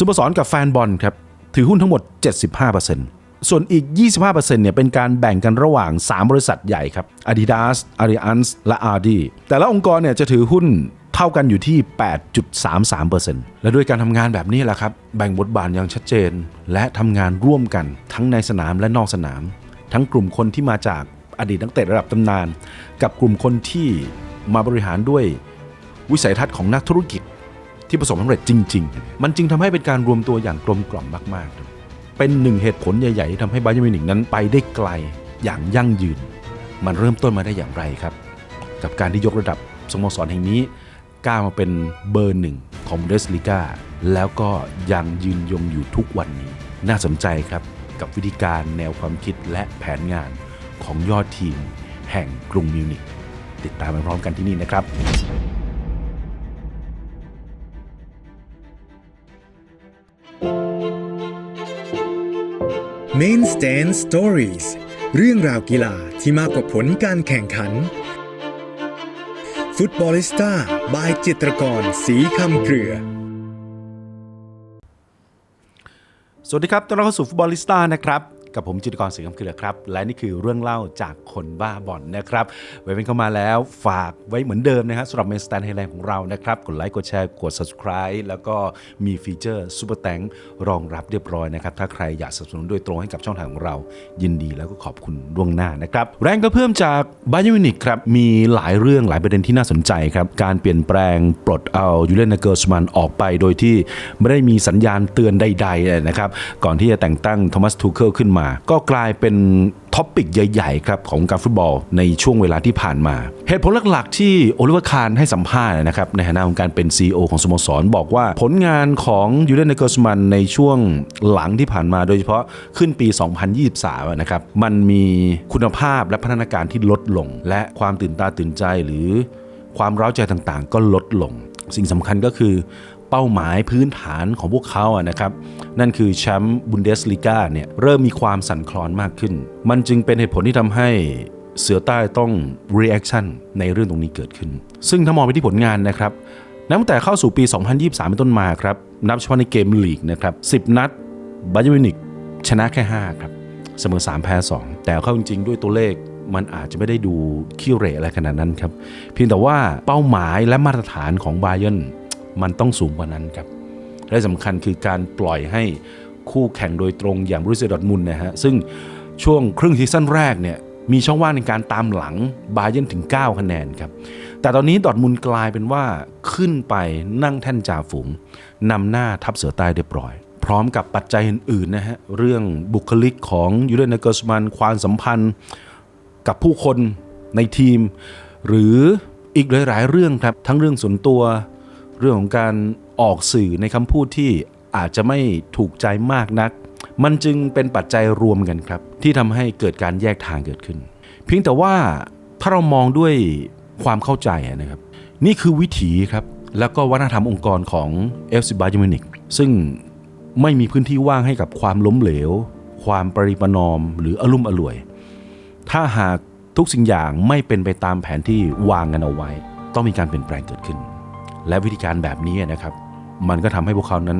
สโมสรกับแฟนบอลครับถือหุ้นทั้งหมด 75%ส่วนอีก 25%เนี่ยเป็นการแบ่งกันระหว่าง 3 บริษัทใหญ่ครับ Adidas, Allianz และ Ardi แต่ละองค์กรเนี่ยจะถือหุ้นเท่ากันอยู่ที่ 8.33%และด้วยการทำงานแบบนี้แหละครับ แบ่งบทบาทอย่างชัดเจน และทำงานร่วมกันทั้งในสนามและนอกสนาม ทั้งกลุ่มคนที่มาจากอดีตนักเตะระดับตำนาน กับกลุ่มคนที่มาบริหารด้วยวิสัยทัศน์ของนักธุรกิจ ที่ประสบความสำเร็จจริง ๆ มันจึงทำให้เป็นการรวมตัวอย่างกลมกล่อมมาก ๆ เป็นหนึ่งเหตุผลใหญ่ ๆ ที่ทำให้บาเยิร์นมิวนิกนั้นไปได้ไกลอย่างยั่งยืน มันเริ่มต้นมาได้อย่างไรครับ กับการที่ยกระดับสโมสรแห่งนี้ก้าวมาเป็นเบอร์หนึ่งของเดสลีกาแล้วก็ยังยืนยงอยู่ทุกวันนี้ น่าสนใจครับกับวิธีการแนวความคิดและแผนงานของยอดทีม แห่งกรุงมิวนิกติดตามไปพร้อมกันที่นี่นะครับ Main Stand Stories เรื่องราวกีฬาที่มากกว่าผลการแข่งขัน ฟุตบอลิสต้าบายจิตรกรสีคำเครือ สวัสดีครับต้อนรับเข้าสู่ฟุตบอลลิสต้านะครับ กับผมจิตกรเสียงคำเครือครับ และนี่คือเรื่องเล่าจากคนบ้าบอลนะครับเว็บเป็นเข้ามาแล้วฝากไว้เหมือนเดิมนะครับสำหรับเมนสแตนไฮแลนด์ของเรานะครับ กดไลค์กดแชร์กด subscribe แล้วก็มีฟีเจอร์ซูเปอร์แตงรองรับเรียบร้อยนะครับ ถ้าใครอยากสนับสนุนโดยตรงให้กับช่องทางของเรา ยินดีแล้วก็ขอบคุณล่วงหน้านะครับ แรงก็เพิ่มจากบาเย r n มินิกครับมีหลายเรื่องหลายประเด็นที่น่าสนใจครับการเปลี่ยนแปลงปลดเอายูเลนเกอร์สมันออกไปโดยที่ไม่ได้มีสัญญาณเตือนใดๆนะครับก่อนที่จะแต่งตั้งโทมัสทูเคิลขึ้นมาก็กลายเป็นท็อปิกใหญ่ๆครับของการฟุตบอลในช่วงเวลาที่ผ่านมา เหตุผลหลักๆที่โอลิเวอร์คาร์ให้สัมภาษณ์นะครับในฐานะของการเป็น CEO ของสโมสร บอกว่าผลงานของยูเลนเกอร์สมันในช่วงหลังที่ผ่านมาโดยเฉพาะขึ้นปี 2023 นะครับ มันมีคุณภาพและพัฒนาการที่ลดลง และความตื่นตาตื่นใจหรือความร้าวใจต่างๆ ก็ลดลง สิ่งสำคัญก็คือ เป้าหมายพื้นฐานของพวกเขาอะนะครับนั่นคือแชมป์บุนเดสลีกาเนี่ยเริ่มมีความสั่นคลอนมากขึ้น มันจึงเป็นเหตุผลที่ทำให้เสือใต้ต้อง reaction ในเรื่องตรงนี้เกิดขึ้น ซึ่งถ้ามองไปที่ผลงานนะครับนับตั้งแต่เข้าสู่ปี 2023 เป็นต้นมาครับ นับเฉพาะในเกมลีกนะครับ 10 นัดบาเยอร์มิวนิกชนะแค่ 5 ครับ เสมอ 3 แพ้ 2 แต่เข้าจริงๆ ด้วยตัวเลขมันอาจจะไม่ได้ดูขี้เร่อะไรขนาดนั้นครับ เพียงแต่ว่าเป้าหมายและมาตรฐานของบาเย r n มันต้องสูงกว่านั้นครับและสำคัญคือการปล่อยให้คู่แข่งโดยตรงอย่างบรูเซดอทมุนนะฮะซึ่งช่วงครึ่งซีซั่นแรกเนี่ยมีช่องว่างในการตามหลังบาเย r n ถึง 9 คะแนนครับ แต่ตอนนี้ดอทมุนกลายเป็นว่าขึ้นไปนั่งแท่นจ่าฝูงนำหน้าทัพเสือใต้เรียบร้อย พร้อมกับปัจจัยอื่นๆนะฮะเรื่องบุคลิกของยูเรนเกอร์สมันความสัมพันธ์กับผู้คนในทีม หรืออีกหลายๆ เรื่องครับ ทั้งเรื่องส่วนตัว เรื่องของการออกสื่อในคำพูดที่อาจจะไม่ถูกใจมากนัก มันจึงเป็นปัจจัยรวมกันครับ ที่ทำให้เกิดการแยกทางเกิดขึ้น เพียงแต่ว่าถ้าเรามองด้วยความเข้าใจนะครับ นี่คือวิถีครับ แล้วก็วัฒนธรรมองค์กรของ FC Bayern Munich ซึ่งไม่มีพื้นที่ว่างให้กับความล้มเหลว ความปริประนอม หรืออารมณ์อร่วย ถ้าหากทุกสิ่งอย่างไม่เป็นไปตามแผนที่วางกันเอาไว้ ต้องมีการเปลี่ยนแปลงเกิดขึ้น และวิธีการแบบนี้นะครับ มันก็ทำให้พวกเขานั้น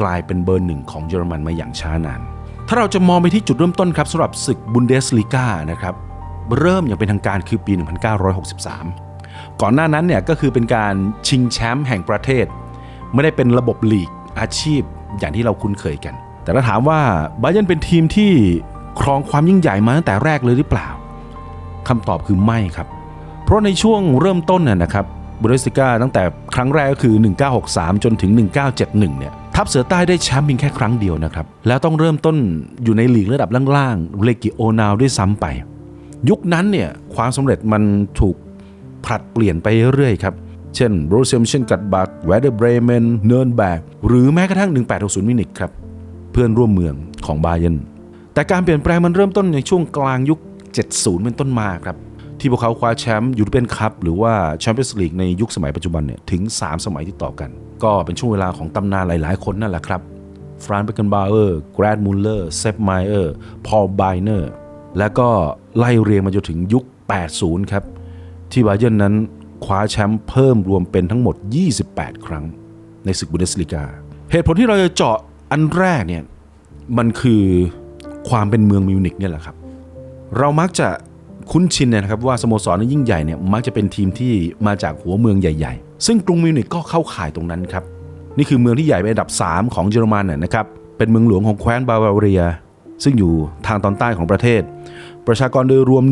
กลายเป็นเบอร์หนึ่งของเยอรมันมาอย่างช้านาน ถ้าเราจะมองไปที่จุดเริ่มต้นครับสำหรับศึกบุนเดสลีกานะครับเริ่มอย่างเป็นทางการคือปี 1963 ก่อนหน้านั้นเนี่ยก็คือเป็นการชิงแชมป์แห่งประเทศ ไม่ได้เป็นระบบลีกอาชีพอย่างที่เราคุ้นเคยกัน แต่ถ้าถามว่าบาเย r n เป็นทีมที่ครองความยิ่งใหญ่มาตั้งแต่แรกเลยหรือเปล่าคำตอบคือไม่ครับ เพราะในช่วงเริ่มต้นน่ะนะครับ บุนเดสลิก้าตั้งแต่ครั้งแรกก็คือ 1963 จนถึง 1971 เนี่ยทัพเสือใต้ได้แชมป์เพียงแค่ครั้งเดียวนะครับ แล้วต้องเริ่มต้นอยู่ในลีกระดับล่างๆเลกิโอนาวด้วยซ้ำไป ยุคนั้นเนี่ยความสำเร็จมันถูกผลัดเปลี่ยนไปเรื่อยๆครับ เช่นโรเซียมเช่นกัดบักแวเดอร์เบรเมนเนิร์นแบกหรือแม้กระทั่ง 1860 มินิกครับ เพื่อนร่วมเมืองของบาเย r n แต่การเปลี่ยนแปลงมันเริ่มต้นในช่วงกลางยุค 70 เป็นต้นมาครับ ที่พวกเขาคว้าแชมป์ยูโรเปียนคัพหรือว่าแชมเปี้ยนส์ลีกในยุคสมัยปัจจุบันเนี่ยถึง 3 สมัยที่ต่อกัน ก็เป็นช่วงเวลาของตำนานหลาย ๆ คนนั่นแหละครับฟรานเบเกนบาเออร์แกรดมูลเลอร์เซฟไมเออร์พอลไบเนอร์และก็ไล่เรียงมาจนถึงยุค 80 ครับ ที่บาเย r n นั้นคว้าแชมป์เพิ่มรวมเป็นทั้งหมด 28 ครั้ง ในศึกบุนเดสลีกา เหตุผลที่เราจะเจาะอันแรกเนี่ยมันคือความเป็นเมืองมิวนิกเนี่ยแหละครับ เรามักจะ คุ้นชินนะครับว่าสโมสรที่ยิ่งใหญ่เนี่ยมักจะเป็นทีมที่มาจากหัวเมืองใหญ่ ๆ ซึ่งกรุงมิวนิกก็เข้าข่ายตรงนั้นครับนี่คือเมืองที่ใหญ่เป็นอันดับ 3 ของเยอรมันน่ะนะครับเป็นเมืองหลวงของแคว้นบาวาเรีย ซึ่งอยู่ทางตอนใต้ของประเทศ ประชากรโดยรวม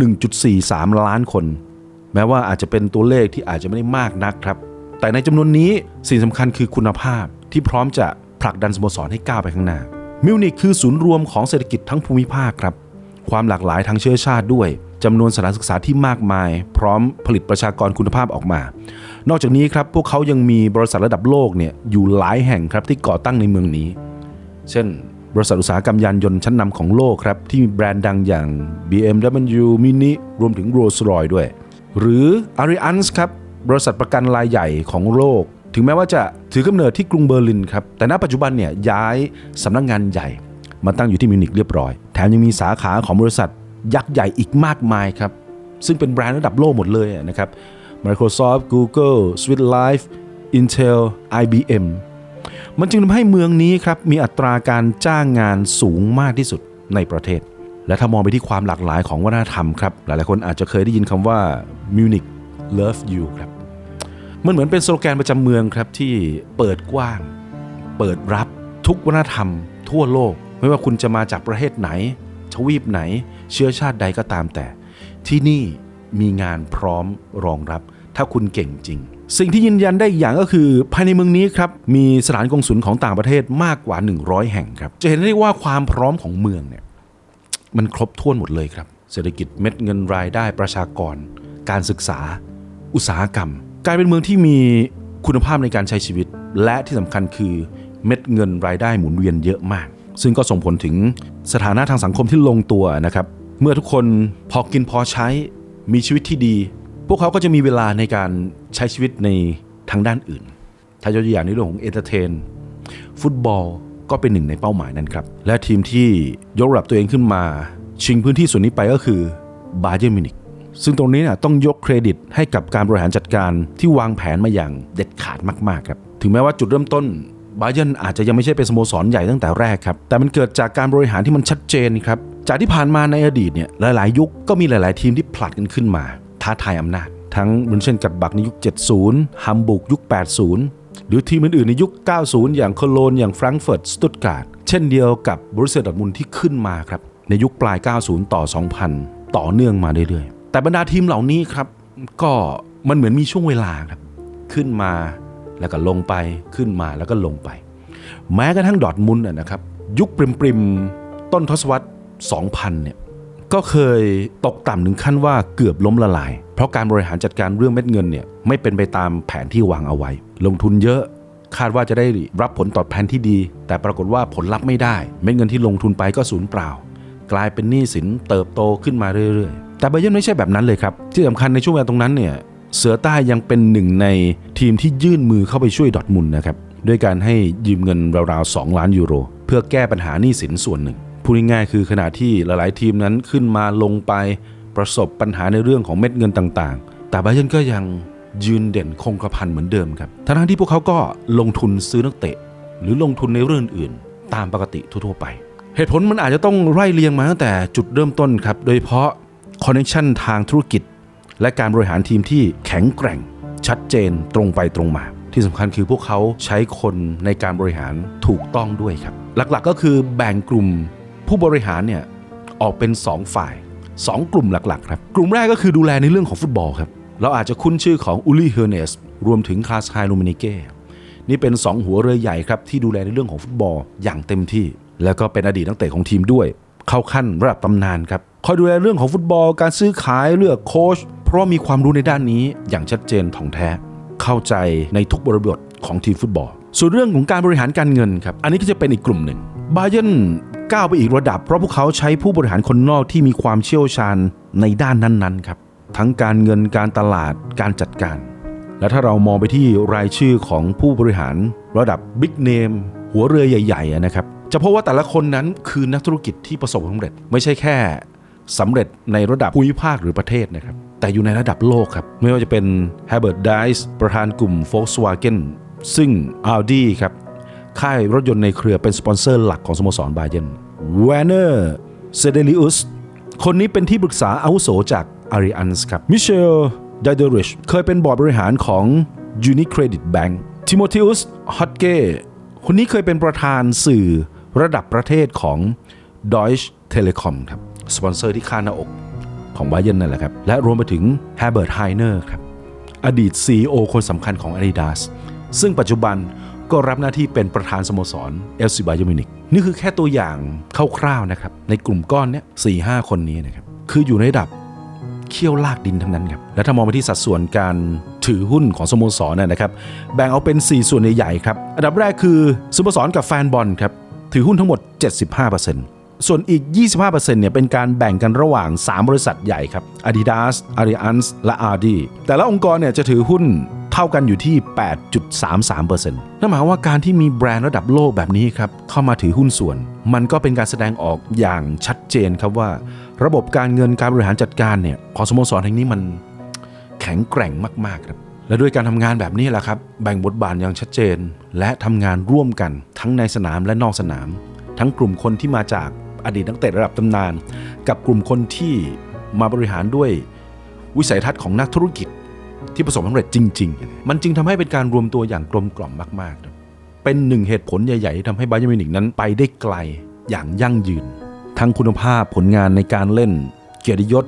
1.43 ล้านคน แม้ว่าอาจจะเป็นตัวเลขที่อาจจะไม่ได้มากนักครับแต่ในจำนวนนี้สิ่งสำคัญคือคุณภาพที่พร้อมจะผลักดันสโมสรให้ก้าวไปข้างหน้ามิวนิกคือศูนย์รวมของเศรษฐกิจทั้งภูมิภาคครับความหลากหลายทางเชื้อชาติด้วย จำนวนสถานศึกษาที่มากมาย พร้อมผลิตประชากรคุณภาพออกมา นอกจากนี้ครับพวกเขายังมีบริษัทระดับโลกเนี่ยอยู่หลายแห่งครับที่ก่อตั้งในเมืองนี้ เช่น บริษัทอุตสาหกรรมยานยนต์ชั้นนำของโลกครับที่มีแบรนด์ดังอย่าง BMW Mini รวมถึง Rolls-Royce ด้วย หรือ Arians ครับบริษัทประกันรายใหญ่ของโลก ถึงแม้ว่าจะถือกำเนิดที่กรุงเบอร์ลินครับแต่ณปัจจุบันเนี่ยย้ายสำนักงานใหญ่ มาตั้งอยู่ที่มิวนิกเรียบร้อย แถมยังมีสาขาของบริษัท ยักษ์ใหญ่อีกมากมายครับ ซึ่งเป็นแบรนด์ระดับโลกหมดเลยนะครับ Microsoft Google Swiss Life Intel IBM มันจึงทำให้เมืองนี้ครับมีอัตราการจ้างงานสูงมากที่สุดในประเทศ และถ้ามองไปที่ความหลากหลายของวัฒนธรรมครับ หลายๆคนอาจจะเคยได้ยินคำว่า Munich Love You ครับ มันเหมือนเป็นสโลแกนประจำเมืองครับที่เปิดกว้าง เปิดรับทุกวัฒนธรรมทั่วโลก ไม่ว่าคุณจะมาจากประเทศไหน ทวีปไหน เชื้อชาติใดก็ตามแต่ ที่นี่มีงานพร้อมรองรับ ถ้าคุณเก่งจริง สิ่งที่ยืนยันได้อย่างก็คือภายในเมืองนี้ครับมีสถานกงสุลของต่างประเทศมากกว่า 100 แห่งครับ จะเห็นได้ว่าความพร้อมของเมืองเนี่ยมันครบถ้วนหมดเลยครับ เศรษฐกิจเม็ดเงินรายได้ประชากร การศึกษา อุตสาหกรรมกลายเป็นเมืองที่มีคุณภาพในการใช้ชีวิต และที่สำคัญคือเม็ดเงินรายได้หมุนเวียนเยอะมาก ซึ่งก็ส่งผลถึงสถานะทางสังคมที่ลงตัวนะครับ เมื่อทุกคนพอกินพอใช้มีชีวิตที่ดี พวกเขาก็จะมีเวลาในการใช้ชีวิตในทางด้านอื่น ถ้ายกตัวอย่างในเรื่องของเอนเตอร์เทนฟุตบอลก็เป็นหนึ่งในเป้าหมายนั้นครับ และทีมที่ยกระดับตัวเองขึ้นมา ชิงพื้นที่ส่วนนี้ไปก็คือบาเย r n m มิวนิกซึ่งตรงนี้นะต้องยกเครดิตให้กับการบริหารจัดการที่วางแผนมาอย่างเด็ดขาดมากๆครับ ถึงแม้ว่าจุดเริ่มต้น บาเย r n อาจจะยังไม่ใช่เป็นสโมสรใหญ่ตั้งแต่แรกครับ แต่มันเกิดจากการบริหารที่มันชัดเจนครับ จากที่ผ่านมาในอดีตเนี่ยหลาย ๆ ยุคก็มีหลาย ๆ ทีมที่ผลัดกันขึ้นมา ท้าทายอำนาจ ทั้งรุนเช่นกัดบักในยุค 70 ฮัมบุกยุค 80 หรือทีมอื่น ๆ ในยุค 90 อย่างโคโลน อย่างแฟรงก์เฟิร์ต สตุตการ์ด เช่นเดียวกับบรูเซียดอร์ทมุนที่ขึ้นมาครับ ในยุคปลาย 90 ต่อ 2000 ต่อเนื่องมาเรื่อย ๆ แต่บรรดาทีมเหล่านี้ครับ ก็มันเหมือนมีช่วงเวลาครับ ขึ้นมา แล้วก็ลงไปขึ้นมาแล้วก็ลงไป แม้กระทั่งดอร์ทมุนนะครับ ยุคปริมๆต้นทศวรรษ 2000 เนี่ยก็เคยตกต่ำถึงขั้นว่าเกือบล้มละลาย เพราะการบริหารจัดการเรื่องเม็ดเงินเนี่ยไม่เป็นไปตามแผนที่วางเอาไว้ ลงทุนเยอะคาดว่าจะได้รับผลตอบแทนที่ดี แต่ปรากฏว่าผลลัพธ์ไม่ได้ เม็ดเงินที่ลงทุนไปก็สูญเปล่า กลายเป็นหนี้สินเติบโตขึ้นมาเรื่อยๆ แต่ไบเยร์นไม่ใช่แบบนั้นเลยครับ ที่สำคัญในช่วงเวลาตรงนั้นเนี่ย เสือใต้ยังเป็นหนึ่งในทีมที่ยื่นมือเข้าไปช่วยดอทมุนนะครับด้วยการให้ยืมเงินราวๆ 2 ล้านยูโร เพื่อแก้ปัญหาหนี้สินส่วนหนึ่งพูดง่ายๆคือขณะที่หลายๆทีมนั้นขึ้นมาลงไปประสบปัญหาในเรื่องของเม็ดเงินต่างๆ แต่ไบเยนก็ยังยืนเด่นคงกระพันเหมือนเดิมครับทั้งที่พวกเขาก็ลงทุนซื้อนักเตะ หรือลงทุนในเรื่องอื่นๆตามปกติทั่วๆไป เหตุผลมันอาจจะต้องไล่เรียงมาตั้งแต่จุดเริ่มต้นครับ โดยเฉพาะคอนเนคชันทางธุรกิจ และการบริหารทีมที่แข็งแกร่ง ชัดเจนตรงไปตรงมา ที่สำคัญคือพวกเขาใช้คนในการบริหารถูกต้องด้วยครับ หลักๆก็คือแบ่งกลุ่มผู้บริหารเนี่ยออกเป็น 2 ฝ่าย 2 กลุ่มหลักๆครับ กลุ่มแรกก็คือดูแลในเรื่องของฟุตบอลครับ เราอาจจะคุ้นชื่อของอูลี่เฮอร์เนสรวมถึงคลาสไฮลูมินิเก้นี่เป็น 2 หัวเรือใหญ่ครับ ที่ดูแลในเรื่องของฟุตบอลอย่างเต็มที่ แล้วก็เป็นอดีตนักเตะของทีมด้วย เข้าขั้นระดับตำนานครับคอยดูแลเรื่องของฟุตบอลการซื้อขายเลือกโค้ช ราะว่ามีความรู้ในด้านนี้อย่างชัดเจนถ่องแท้ เข้าใจในทุกบริบทของทีมฟุตบอล ส่วนเรื่องของการบริหารการเงินครับ อันนี้ก็จะเป็นอีกกลุ่มหนึ่งบาเยนก้าวไปอีกระดับ เพราะพวกเขาใช้ผู้บริหารคนนอกที่มีความเชี่ยวชาญในด้านนั้นๆครับทั้งการเงินการตลาดการจัดการ และถ้าเรามองไปที่รายชื่อของผู้บริหารระดับบิ๊กเนมหัวเรือใหญ่ๆนะครับจะพบว่าแต่ละคนนั้นคือนักธุรกิจที่ประสบความสำเร็จ ไม่ใช่แค่สำเร็จในระดับภูมิภาคหรือประเทศนะครับ แต่อยู่ในระดับโลกครับ ไม่ว่าจะเป็น Herbert d i c e ประธานกลุ่ม Volkswagen ซึ่ง Audi ครับ ค่ายรถยนต์ในเครือเป็นสปอนเซอร์หลักของสโมสรบาเยนแวนเนอร์เซเดลิอุสคนนี้เป็นที่ปรึกษาอาวุโสจากอาริอันส์ครับมิเชลไดเดริชเคยเป็นบอร์ดบริหารของ Unicredit Bank ทิโมธีอุสฮอตเก้คนนี้เคยเป็นประธานสื่อระดับประเทศของ Deutsche Telekom ครับ สปอนเซอร์ที่ค่าหน้าอก ของบาเยนนั่นแหละครับ และรวมไปถึง Herbert Heiner ครับ อดีต CEO คนสำคัญของ Adidas ซึ่งปัจจุบันก็รับหน้าที่เป็นประธานสโมสรเอลซิบายมินิกนี่คือแค่ตัวอย่างคร่าวๆนะครับ ในกลุ่มก้อนเนี้ยสี่ห้าคนนี้นะครับ คืออยู่ในระดับเขี้ยวลากดินทั้งนั้นครับ และถ้ามองไปที่สัดส่วนการถือหุ้นของสโมสรนนะครับ แบ่งเอาเป็น 4 ส่วนใหญ่ๆครับ อันดับแรกคือสโมสรกับแฟนบอลครับ ถือหุ้นทั้งหมด 75% ส่วนอีก 25%เนี่ยเป็นการแบ่งกันระหว่าง 3 บริษัทใหญ่ครับ Adidas, Allianz และ Ardi แต่ละองค์กรเนี่ยจะถือหุ้นเท่ากันอยู่ที่ 8.33%นั่นหมายวามว่าการที่มีแบรนด์ระดับโลกแบบนี้ครับ เข้ามาถือหุ้นส่วน มันก็เป็นการแสดงออกอย่างชัดเจนครับว่า ระบบการเงินการบริหารจัดการเนี่ยของสโมสรแห่งนี้มันแข็งแกร่งมากๆครับและด้วยการทำงานแบบนี้แหละครับ แบ่งบทบาทอย่างชัดเจน และทำงานร่วมกันทั้งในสนามและนอกสนาม ทั้งกลุ่มคนที่มาจาก อดีตนักเตะระดับตำนาน กับกลุ่มคนที่มาบริหารด้วยวิสัยทัศน์ของนักธุรกิจที่ประสบความสำเร็จจริง ๆ มันจึงทำให้เป็นการรวมตัวอย่างกลมกล่อมมากๆครับเป็นหนึ่งเหตุผลใหญ่ๆที่ทำให้บาเยอร์มิวนิกนั้นไปได้ไกลอย่างยั่งยืน ทั้งคุณภาพผลงานในการเล่น เกียรติยศ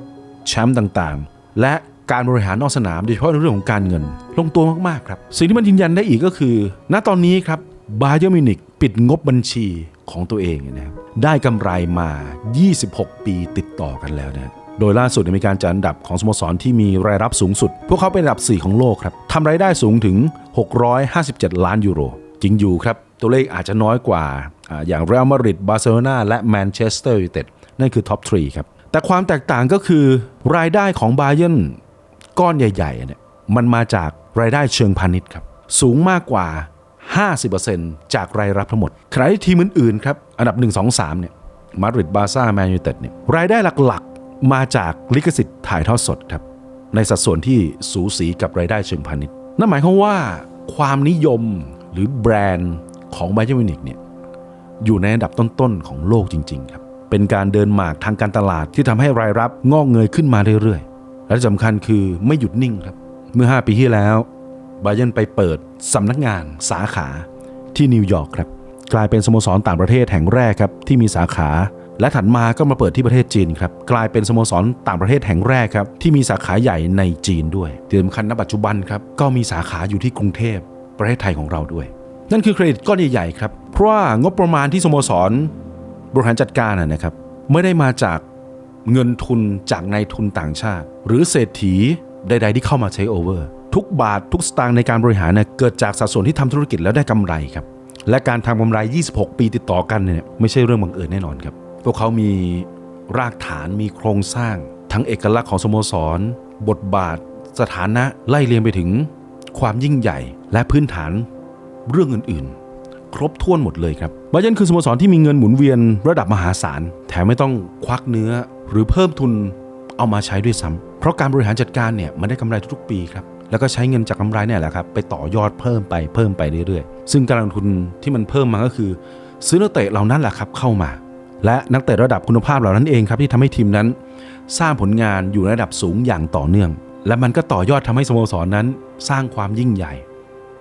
แชมป์ต่างๆ และการบริหารนอกสนามโดยเฉพาะในเรื่องของการเงิน ลงตัวมากๆครับ สิ่งที่มันยืนยันได้อีกก็คือ ณตอนนี้ครับบาเยอร์มิวนิกปิดงบบัญชี ของตัวเองนะครับได้กำไรมา 26 ปีติดต่อกันแล้วนะโดยล่าสุดมีการจัดอันดับของสโมสรที่มีรายรับสูงสุด พวกเขาเป็นอันดับ 4 ของโลกครับทำรายได้สูงถึง 657 ล้านยูโร จริงอยู่ครับ ตัวเลขอาจจะน้อยกว่าอย่างเรอัลมาดริดบาร์เซโลนาและแมนเชสเตอร์ยูไนเต็ดนั่นคือท็อป 3 ครับ แต่ความแตกต่างก็คือรายได้ของบาเยนก้อนใหญ่ๆเนี่ยมันมาจากรายได้เชิงพาณิชย์ครับสูงมากกว่า 50%จากรายรับทั้งหมดขณะที่ทีมอื่นๆครับอันดับ 1 2 3เนี่ยมาดริดบาร์ซ่าแมนยูเต็ดเนี่ยรายได้หลักๆ มาจากลิขสิทธิ์ถ่ายทอดสดครับในสัดส่วนที่สูสีกับรายได้เชิงพาณิชย์นั่นหมายความว่าความนิยมหรือแบรนด์ของไบเ e อร์มิวนิกเนี่ยอยู่ในอันดับต้นๆ ของโลกจริง ๆ ครับ เป็นการเดินหมากทางการตลาดที่ทำให้รายรับงอกเงยขึ้นมาเรื่อยๆ และที่สำคัญคือไม่หยุดนิ่งครับ เมื่อ 5 ปีที่แล้ว บาเยร์นไปเปิดสำนักงานสาขาที่นิวยอร์กครับ กลายเป็นสโมสรต่างประเทศแห่งแรกครับที่มีสาขา และถัดมาก็มาเปิดที่ประเทศจีนครับ กลายเป็นสโมสรต่างประเทศแห่งแรกครับที่มีสาขาใหญ่ในจีนด้วยที่สำคัญณปัจจุบันครับก็มีสาขาอยู่ที่กรุงเทพประเทศไทยของเราด้วย นั่นคือเครดิตก้อนใหญ่ๆครับ เพราะว่างบประมาณที่สโมสรบริหารจัดการนะนะครับไม่ได้มาจากเงินทุนจากนายทุนต่างชาติ หรือเศรษฐีใด ๆ ที่เข้ามาใช้โอเวอร์ ทุกบาททุกสตางค์ในการบริหารเนี่ยเกิดจากสัดส่วนที่ทำธุรกิจแล้วได้กำไรครับ และการทำกำไร 26 ปีติดต่อกันเนี่ยไม่ใช่เรื่องบังเอิญแน่นอนครับ พวกเขามีรากฐานมีโครงสร้าง ทั้งเอกลักษณ์ของสโมสร บทบาท สถานะไล่เรียงไปถึง ความยิ่งใหญ่ และพื้นฐานเรื่องอื่นๆ ครบถ้วนหมดเลยครับบาเยร์นคือสโมสรที่มีเงินหมุนเวียนระดับมหาศาล แถมไม่ต้องควักเนื้อหรือเพิ่มทุนเอามาใช้ด้วยซ้ำเพราะการบริหารจัดการเนี่ยมันได้กำไรทุกๆปีครับ แล้วก็ใช้เงินจากกำไรเนี่ยแหละครับไปต่อยอดเพิ่มไปเพิ่มไปเรื่อยๆ ซึ่งการลงทุนที่มันเพิ่มมาก็คือ ซื้อนักเตะเหล่านั้นแหละครับเข้ามา และนักเตะระดับคุณภาพเหล่านั้นเองครับที่ทำให้ทีมนั้น สร้างผลงานอยู่ในระดับสูงอย่างต่อเนื่อง และมันก็ต่อยอดทำให้สโมสรนั้น สร้างความยิ่งใหญ่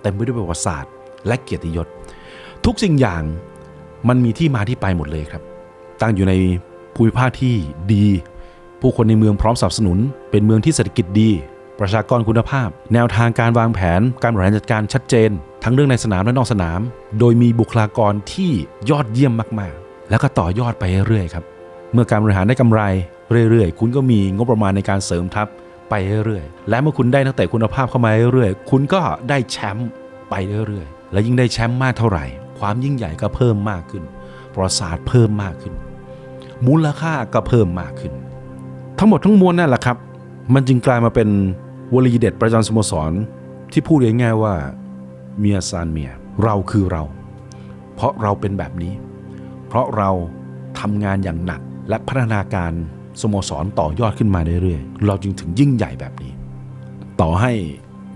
เต็มไปด้วยประวัติศาสตร์ และเกียรติยศ ทุกสิ่งอย่างมันมีที่มาที่ไปหมดเลยครับ ตั้งอยู่ในภูมิภาคที่ดี ผู้คนในเมืองพร้อมสนับสนุน เป็นเมืองที่เศรษฐกิจดี ประชากรคุณภาพ แนวทางการวางแผน การบริหารจัดการชัดเจน ทั้งเรื่องในสนามและนอกสนาม โดยมีบุคลากรที่ยอดเยี่ยมมากๆ แล้วก็ต่อยอดไปเรื่อยๆครับ เมื่อการบริหารได้กำไรเรื่อยๆ คุณก็มีงบประมาณในการเสริมทัพไปเรื่อยๆ และเมื่อคุณได้นักเตะคุณภาพเข้ามาเรื่อยๆ คุณก็ได้แชมป์ไปเรื่อยๆ และยิ่งได้แชมป์มากเท่าไหร่ ความยิ่งใหญ่ก็เพิ่มมากขึ้น ประวัติศาสตร์เพิ่มมากขึ้น มูลค่าก็เพิ่มมากขึ้น ทั้งหมดทั้งมวลนั่นแหละครับ มันจึงกลายมาเป็น วลีเด็ดประจำสโมสรที่พูดง่ายๆว่าเมียซานเมียเราคือเรา เพราะเราเป็นแบบนี้ เพราะเราทำงานอย่างหนักและพัฒนาการสโมสรต่อยอดขึ้นมาเรื่อยๆ เราจึงถึงยิ่งใหญ่แบบนี้ ต่อให้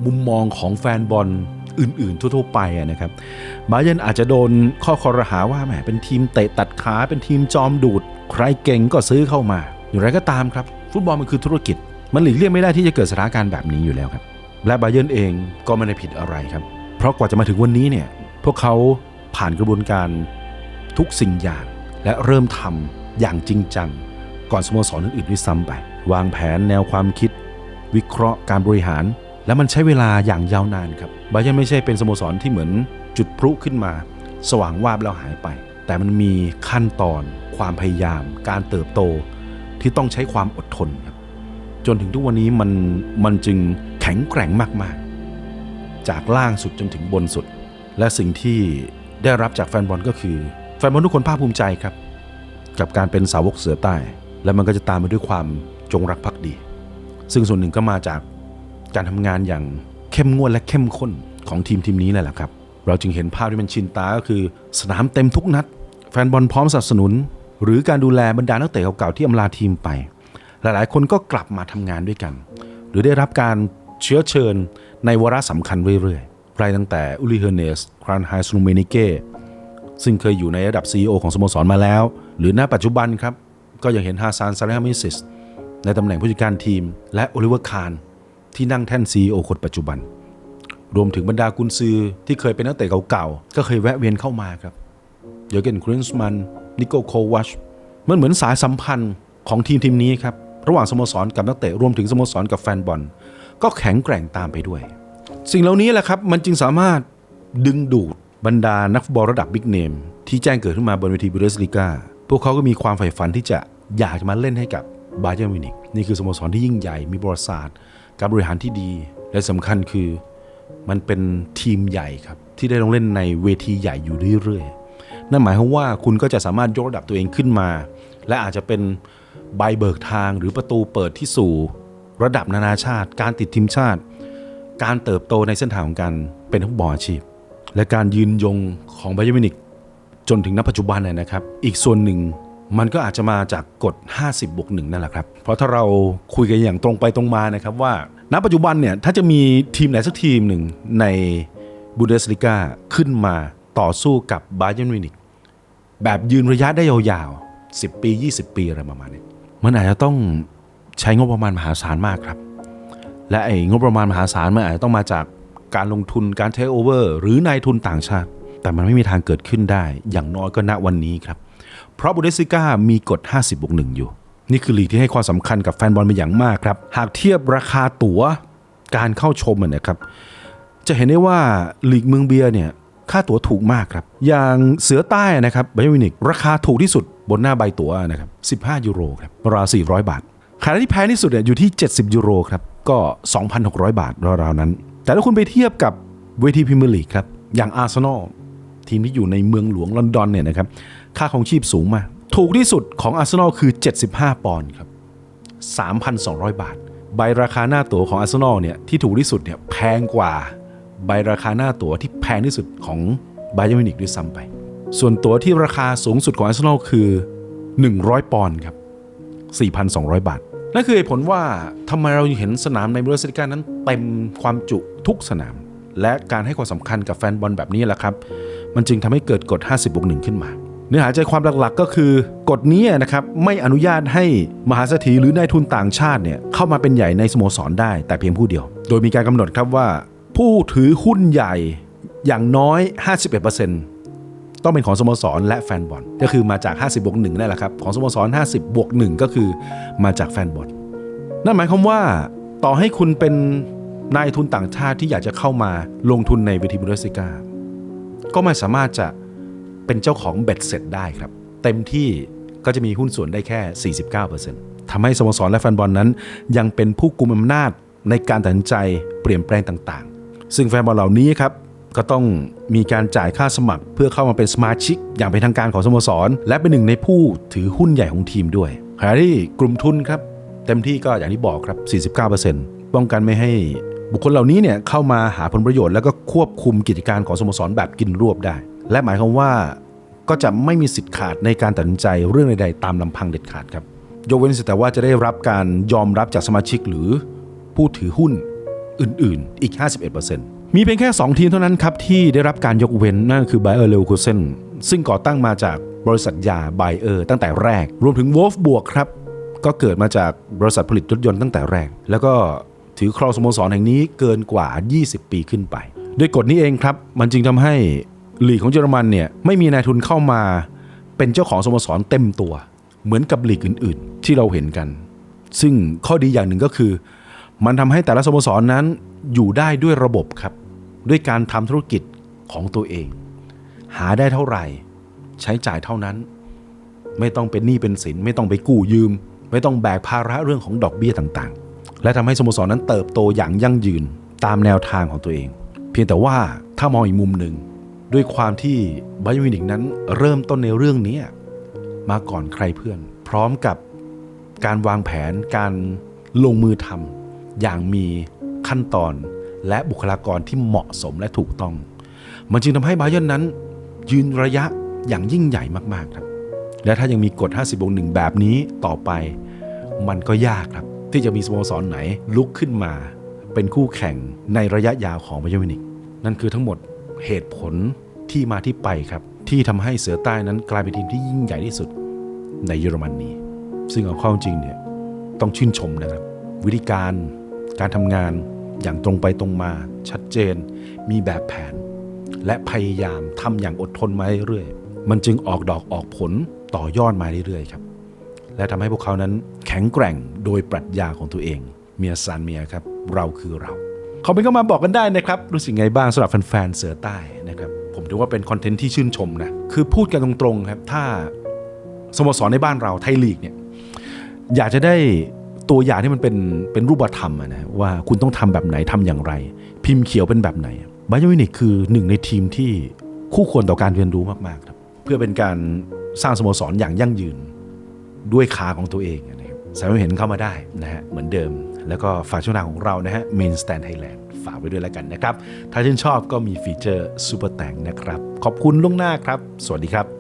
มุมมองของแฟนบอลอื่นๆ ทั่วๆ ไปนะครับบาเยนอาจจะโดนข้อคอรหาว่าแหมเป็นทีมเตะตัดขาเป็นทีมจอมดูด ใครเก่งก็ซื้อเข้ามา อย่างไรก็ตามครับ ฟุตบอลมันคือธุรกิจ มันหลีกเลี่ยงไม่ได้ที่จะเกิดสถานการณ์แบบนี้อยู่แล้วครับ และบาเยนเองก็ไม่ได้ผิดอะไรครับ เพราะกว่าจะมาถึงวันนี้เนี่ยพวกเขาผ่านกระบวนการทุกสิ่งอย่าง และเริ่มทำอย่างจริงจัง ก่อนสโมสรอื่นๆด้วยซ้ำไป วางแผนแนวความคิด วิเคราะห์การบริหาร และมันใช้เวลาอย่างยาวนานครับบาเยนไม่ใช่เป็นสโมสรที่เหมือนจุดพลุขึ้นมา สว่างวาบแล้วหายไป แต่มันมีขั้นตอน ความพยายาม การเติบโตที่ต้องใช้ความอดทนครับ จนถึงทุกวันนี้มันมันจึงแข็งแกร่งมาก ๆ จากล่างสุดจนถึงบนสุด และสิ่งที่ได้รับจากแฟนบอลก็คือ แฟนบอลทุกคนภาคภูมิใจครับ กับการเป็นสาวกเสือใต้ และมันก็จะตามมาด้วยความจงรักภักดี ซึ่งส่วนหนึ่งก็มาจากการทำงานอย่างเข้มงวดและเข้มข้นของทีมทีมนี้แหละครับ เราจึงเห็นภาพที่มันชินตาก็คือสนามเต็มทุกนัด แฟนบอลพร้อมสนับสนุน หรือการดูแลบรรดานักเตะเก่าๆที่อำลาทีมไป หลายๆ คนก็กลับมาทำงานด้วยกัน หรือได้รับการเชื้อเชิญในวาระสำคัญเรื่อยๆรายตั้งแต่อุลิเฮเนสครานไฮสนูเมนิเกซึ่งเคยอยู่ในระดับ CEO ของสโมสรมาแล้ว หรือณปัจจุบันครับ ก็ยังเห็นฮาซานซาเลฮามิซิสในตำแหน่งผู้จัดการทีม และโอลิเวอร์คารที่นั่งแท่น CEO คนปัจจุบัน รวมถึงบรรดากุนซือที่เคยเป็นนักเตะเก่าๆ ก็เคยแวะเวียนเข้ามาครับเยอร์เกนครินส์มันนิโกโควัชมันเหมือนสายสัมพันธ์ของทีมทีมนี้ครับ ระหว่างสโมสรกับนักเตะรวมถึงสโมสรกับแฟนบอล ก็แข็งแกร่งตามไปด้วย สิ่งเหล่านี้แหละครับมันจึงสามารถดึงดูดบรรดานักฟุตบอลระดับบิ๊กเนมที่แจ้งเกิดขึ้นมาบนเวทีบูเดสลิกาพวกเขาก็มีความใฝ่ฝันที่จะอยากจะมาเล่นให้กับบาเยอร์มิวนิกนี่คือสโมสรที่ยิ่งใหญ่มีประวัติศาสตร์การบริหารที่ดี และสำคัญคือมันเป็นทีมใหญ่ครับ ที่ได้ลงเล่นในเวทีใหญ่อยู่เรื่อยๆนั่นหมายความว่าคุณก็จะสามารถยกระดับตัวเองขึ้นมา และอาจจะเป็นใบเบิกทางหรือประตูเปิดที่สู่ระดับนานาชาติ การติดทีมชาติ การเติบโตในเส้นทางของการเป็นนักฟุตบอลอาชีพ และการยืนยงของไบเยอร์มินิกจนถึงณปัจจุบันเนี่ยนะครับ อีกส่วนหนึ่งมันก็อาจจะมาจากกฎ 50บวกหนึ่งนั่นแหละครับ เพราะถ้าเราคุยกันอย่างตรงไปตรงมานะครับว่า ณ ปัจจุบันเนี่ยถ้าจะมีทีมไหนสักทีมหนึ่งในบูเดสลิก้าขึ้นมาต่อสู้กับบาเยอร์มิวนิกแบบยืนระยะได้ยาว 10 ปี 20 ปีอะไรประมาณนี้มันอาจจะต้องใช้งบประมาณมหาศาลมากครับ และไอ้งบประมาณมหาศาลมันอาจจะต้องมาจากการลงทุนการเทคโอเวอร์หรือนายทุนต่างชาติ แต่มันไม่มีทางเกิดขึ้นได้ อย่างน้อยก็ณวันนี้ครับ เพราะบูเดสิก้ามีกฎ 50บวกหนึ่งอยู่ นี่คือลีกที่ให้ความสำคัญกับแฟนบอลเป็นอย่างมากครับ หากเทียบราคาตั๋วการเข้าชมนะครับ จะเห็นได้ว่าลีกเมืองเบียร์เนี่ย ค่าตั๋วถูกมากครับ อย่างเสือใต้นะครับไบยอร์มินิกราคาถูกที่สุดบนหน้าใบตั๋วนะครับ15 ยูโรครับราว400 บาทขณะที่แพงที่สุดเนี่ยอยู่ที่ 70 ยูโรครับก็ 2,600 บาทราวๆนั้น แต่ถ้าคุณไปเทียบกับเวทีพรีเมียร์ลีกครับอย่างอาร์เซนอลทีมที่อยู่ในเมืองหลวงลอนดอนเนี่ยนะครับค่าของชีพสูงมาก ถูกที่สุดของอาร์เซนอลคือ 75 ปอนด์ครับ 3,200 บาท ใบราคาหน้าตั๋วของอาร์เซนอลเนี่ยที่ถูกที่สุดเนี่ยแพงกว่า ใบราคาหน้าตั๋วที่แพงที่สุดของไบเยอร์มิวนิกด้วยซ้ำไป ส่วนตั๋วที่ราคาสูงสุดของอาร์เซนอลคือ 100 ปอนด์ครับ 4,200 บาท นั่นคือเหตุผลว่าทำไมเราเห็นสนามในบูเดสลิกานั้นเต็มความจุทุกสนาม และการให้ความสำคัญกับแฟนบอลแบบนี้แหละครับ มันจึงทำให้เกิดกฎ 50บวกหนึ่งขึ้นมา เนื้อหาใจความหลักๆก็คือกฎนี้นะครับไม่อนุญาตให้มหาเศรษฐีหรือนายทุนต่างชาติเนี่ยเข้ามาเป็นใหญ่ในสโมสรได้แต่เพียงผู้เดียว โดยมีการกำหนดครับว่า ผู้ถือหุ้นใหญ่อย่างน้อย 51%ต้องเป็นของสโมสรและแฟนบอลก็คือมาจาก 50บวก1นั่นแหละครับ ของสโมสร 50บวก1ก็คือมาจากแฟนบอลนั่นหมายความว่าต่อให้คุณเป็นนายทุนต่างชาติที่อยากจะเข้ามาลงทุนในเวทีบุนเดสลิกา ก็ไม่สามารถจะเป็นเจ้าของเบ็ดเสร็จได้ครับ เต็มที่ก็จะมีหุ้นส่วนได้แค่ 49%ทำให้สโมสรและแฟนบอลนั้น ยังเป็นผู้กุมอำนาจในการตัดสินใจเปลี่ยนแปลงต่าง ซึ่งแฟนบอลเหล่านี้ครับก็ต้องมีการจ่ายค่าสมัคร เพื่อเข้ามาเป็นสมาชิก อย่างเป็นทางการของสโมสร และเป็นหนึ่งในผู้ถือหุ้นใหญ่ของทีมด้วยขณะที่กลุ่มทุนครับเต็มที่ก็อย่างที่บอกครับ 49%ป้องกันไม่ให้บุคคลเหล่านี้เนี่ยเข้ามาหาผลประโยชน์แล้วก็ควบคุมกิจการของสโมสรแบบกินรวบได้ และหมายความว่าก็จะไม่มีสิทธิ์ขาดในการตัดสินใจเรื่องใดๆตามลำพังเด็ดขาดครับยกเว้นแต่ว่าจะได้รับการยอมรับจากสมาชิกหรือผู้ถือหุ้น อื่นๆ อีก 51%มีเพียงแค่ 2 ทีมเท่านั้นครับ ที่ได้รับการยกเว้นนั่นคือ b บเออร์เล v คูเซนซึ่งก่อตั้งมาจากบริษัทยาไบเออร์ตั้งแต่แรก รวมถึงวอลฟบวกครับ ก็เกิดมาจากบริษัทผลิตรถยนต์ตั้งแต่แรก แล้วก็ถือครองสโมสรแห่งนี้เกินกว่า 20 ปีขึ้นไป ด้วยกฎนี้เองครับ มันจึงทำให้ลีกของเยอรมันเนี่ยไม่มีนายทุนเข้ามาเป็นเจ้าของสโมสรเต็มตัว เหมือนกับลีกอื่น ๆ ที่เราเห็นกัน ซึ่งข้อดีอย่างหนึ่งก็คือ มันทำให้แต่ละสโมสรนั้นอยู่ได้ด้วยระบบครับ ด้วยการทำธุรกิจของตัวเอง หาได้เท่าไหร่ ใช้จ่ายเท่านั้น ไม่ต้องเป็นหนี้เป็นสิน ไม่ต้องไปกู้ยืม ไม่ต้องแบกภาระเรื่องของดอกเบี้ยต่างๆ และทำให้สโมสรนั้นเติบโตอย่างยั่งยืนตามแนวทางของตัวเอง เพียงแต่ว่าถ้ามองอีกมุมหนึ่งด้วยความที่ไบาเยิร์นมิวนิกนั้นเริ่มต้นในเรื่องนี้มาก่อนใครเพื่อน พร้อมกับการวางแผนการลงมือทำ อย่างมีขั้นตอนและบุคลากรที่เหมาะสมและถูกต้อง มันจึงทำให้บาเยิร์นนั้น ยืนระยะอย่างยิ่งใหญ่มากๆครับ และถ้ายังมีกฎ 50บวกหนึ่งแบบนี้ต่อไป มันก็ยากครับ ที่จะมีสโมสรไหนลุกขึ้นมา เป็นคู่แข่งในระยะยาวของบาเยิร์นมิวนิกนั่นคือทั้งหมดเหตุผลที่มาที่ไปครับ ที่ทำให้เสือใต้นั้นกลายเป็นทีมที่ยิ่งใหญ่ที่สุดในเยอรมนนีซึ่งเอาเข้าจริงเนี่ยต้องชื่นชมนะครับ วิธีการ การทำงานอย่างตรงไปตรงมา ชัดเจน มีแบบแผน และพยายามทำอย่างอดทนมาเรื่อยๆมันจึงออกดอกออกผลต่อยอดมาเรื่อยๆครับ และทำให้พวกเขานั้นแข็งแกร่งโดยปรัชญาของตัวเอง เมียซานเมียครับ เราคือเราคอมเมนต์เข้ามาบอกกันได้นะครับ รู้สึกไงบ้างสำหรับแฟนๆเสือใต้นะครับผมถือว่าเป็นคอนเทนต์ที่ชื่นชมนะคือพูดกันตรงๆครับถ้าสโมสรในบ้านเราไทยลีกเนี่ยอยากจะได้ ตัวอย่างที่มันเป็นเป็นรูปธรรมอะนะว่าคุณต้องทำแบบไหนทำอย่างไร พิมพ์เขียวเป็นแบบไหนบาเยอร์มิวนิกคือหนึ่งในทีมที่คู่ควรต่อการเรียนรู้มากๆครับเพื่อเป็นการสร้างสโมสรอย่างยั่งยืนด้วยขาของตัวเองนะครับสามารถเห็นเข้ามาได้นะฮะเหมือนเดิม แล้วก็ฝากช่องทางของเรานะฮะ Main Stand Thailand ฝากไว้ด้วยแล้วกันนะครับ ถ้าชื่นชอบก็มีฟีเจอร์ Super แตงนะครับ ขอบคุณล่วงหน้าครับ สวัสดีครับ